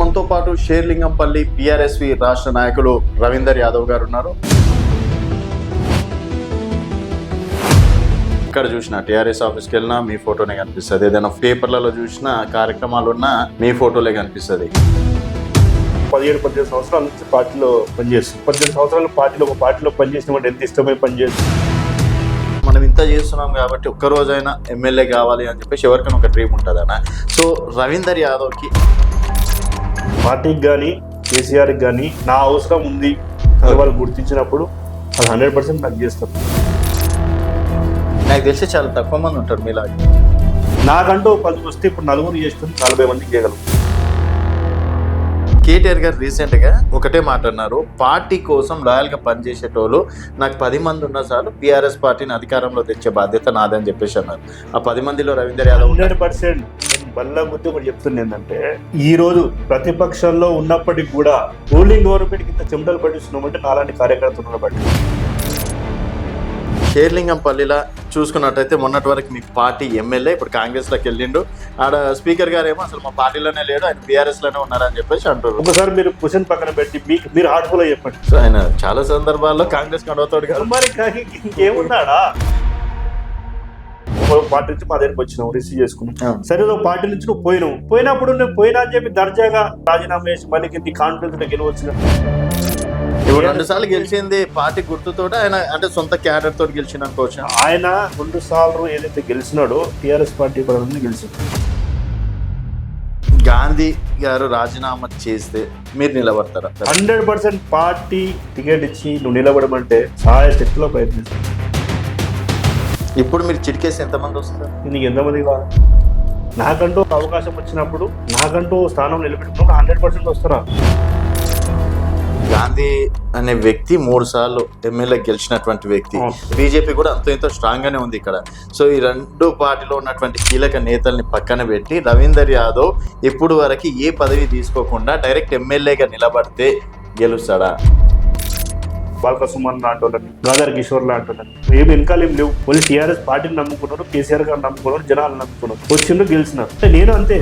మనతో పాటు షేర్లింగంపల్లి పిఆర్ఎస్వి రాష్ట్ర నాయకులు రవీందర్ యాదవ్ గారు ఉన్నారు. ఇక్కడ చూసిన టీఆర్ఎస్ ఆఫీస్కి వెళ్ళినా మీ ఫోటోనే కనిపిస్తుంది. ఏదైనా పేపర్లలో చూసినా కార్యక్రమాలు ఉన్నా మీ ఫోటోలే కనిపిస్తుంది. పదిహేడు పద్దెనిమిది సంవత్సరాల నుంచి పార్టీలో పనిచేస్తుంది. పద్దెనిమిది సంవత్సరాల పార్టీలో ఒక పార్టీలో పనిచేసిన వాడు ఎంత ఇష్టమై పనిచేస్తుంది మనం ఇంత చేస్తున్నాం కాబట్టి ఒక్క రోజైనా ఎమ్మెల్యే కావాలి అని చెప్పేసి ఎవరికైనా ఒక డ్రీమ్ ఉంటుంది అన్న సో రవీందర్ యాదవ్కి పార్టీకి కానీ కేసీఆర్కి కానీ నా అవసరం ఉంది అని వాళ్ళు గుర్తించినప్పుడు అది హండ్రెడ్ పర్సెంట్ నాకు చేస్తారు. నాకు తెలిసి చాలా తక్కువ మంది ఉంటారు మీలాగా. నాకంటూ పది వస్తే ఇప్పుడు నలుగురు చేస్తుంది నలభై మందికి చేయగలం. కేటీఆర్ గారు రీసెంట్గా ఒకటే మాట అన్నారు పార్టీ కోసం లాయల్గా పనిచేసేటోళ్ళు నాకు పది మంది ఉన్న చాలు బీఆర్ఎస్ పార్టీని అధికారంలో తెచ్చే బాధ్యత నాదని చెప్పేసి అన్నారు. ఆ పది మందిలో రవీందర్ యాదవ్ హండ్రెడ్ పర్సెంట్. బల్ల గుర్తు ఒకటి చెప్తుంది ఏంటంటే ఈ రోజు ప్రతిపక్షంలో ఉన్నప్పటికీ కూడా రూలింగ్ గవర్నమెంట్ ఇంత చెమటలు పట్టిస్తున్నామంటే నాలాంటి కార్యకర్తలు బట్టి షేర్లింగంపల్లిలా చూసుకున్నట్టయితే మొన్నటి వరకు మీకు పార్టీ ఎమ్మెల్యే ఇప్పుడు కాంగ్రెస్లోకి వెళ్ళిండు. ఆడ స్పీకర్ గారు ఏమో అసలు మా పార్టీలోనే లేడు ఆయన బీఆర్ఎస్లోనే ఉన్నారని చెప్పేసి అంటారు ఒకసారి మీరు క్వశ్చన్ పక్కన పెట్టి మీకు మీరు హార్ట్ఫుల్ చెప్పండి. ఆయన చాలా సందర్భాల్లో కాంగ్రెస్ కండవుతాడు కదా. మరి ఇంకేమున్నాడా? ఒక పార్టీ నుంచి మా దగ్గరికి వచ్చినావు రిసీవ్ చేసుకున్నాం సరే పార్టీ నుంచి నువ్వు పోయినావు. పోయినప్పుడు నువ్వు పోయినా అని చెప్పి దర్జాగా రాజీనామా చేసి మళ్ళీ నీ కాన్ఫిడెన్స్ గెలవచ్చు ఇప్పుడు రెండు సార్లు గెలిచింది పార్టీ గుర్తుతో ఆయన అంటే సొంత క్యాడర్ తోటి గెలిచింది అనుకోవచ్చు ఆయన రెండు సార్లు ఏదైతే గెలిచినాడో టిఆర్ఎస్ పార్టీ పరంగా గెలిచింది గాంధీ గారు రాజీనామా చేస్తే మీరు నిలబడతారా? హండ్రెడ్ పర్సెంట్ పార్టీ టికెట్ ఇచ్చి నువ్వు నిలబడమంటే సహాయ శక్తిలో ప్రయత్నిస్తాను ఇప్పుడు మీరు చిటికేసి ఎంతమంది వస్తారు? నీకు ఎంతమంది కావాలి? నాకంటూ అవకాశం వచ్చినప్పుడు నాకంటూ స్థానం నిలబెట్టుకున్నప్పుడు హండ్రెడ్ పర్సెంట్ వస్తారా? గాంధీ అనే వ్యక్తి మూడు సార్లు ఎమ్మెల్యే గెలిచినటువంటి వ్యక్తి. బీజేపీ కూడా అంత ఇంత స్ట్రాంగ్ గానే ఉంది ఇక్కడ. సో ఈ రెండు పార్టీలో ఉన్నటువంటి కీలక నేతల్ని పక్కన పెట్టి రవీందర్ యాదవ్ ఇప్పుడు వరకు ఏ పదవి తీసుకోకుండా డైరెక్ట్ ఎమ్మెల్యేగా నిలబడితే గెలుస్తాడా? బాల్క సుమన్ లాంటి వాళ్ళని గాదర్ కిషోర్ లాంటి వాళ్ళని ఏమి వెనకాల ఏం లేవు. వాళ్ళు టీఆర్ఎస్ పార్టీని నమ్ముకున్నారు కేసీఆర్ గారు నమ్ముకున్నారు జనాలు నమ్ముకున్నారు. వచ్చిండ్రు గెలిచినారు. అంటే నేను అంతే.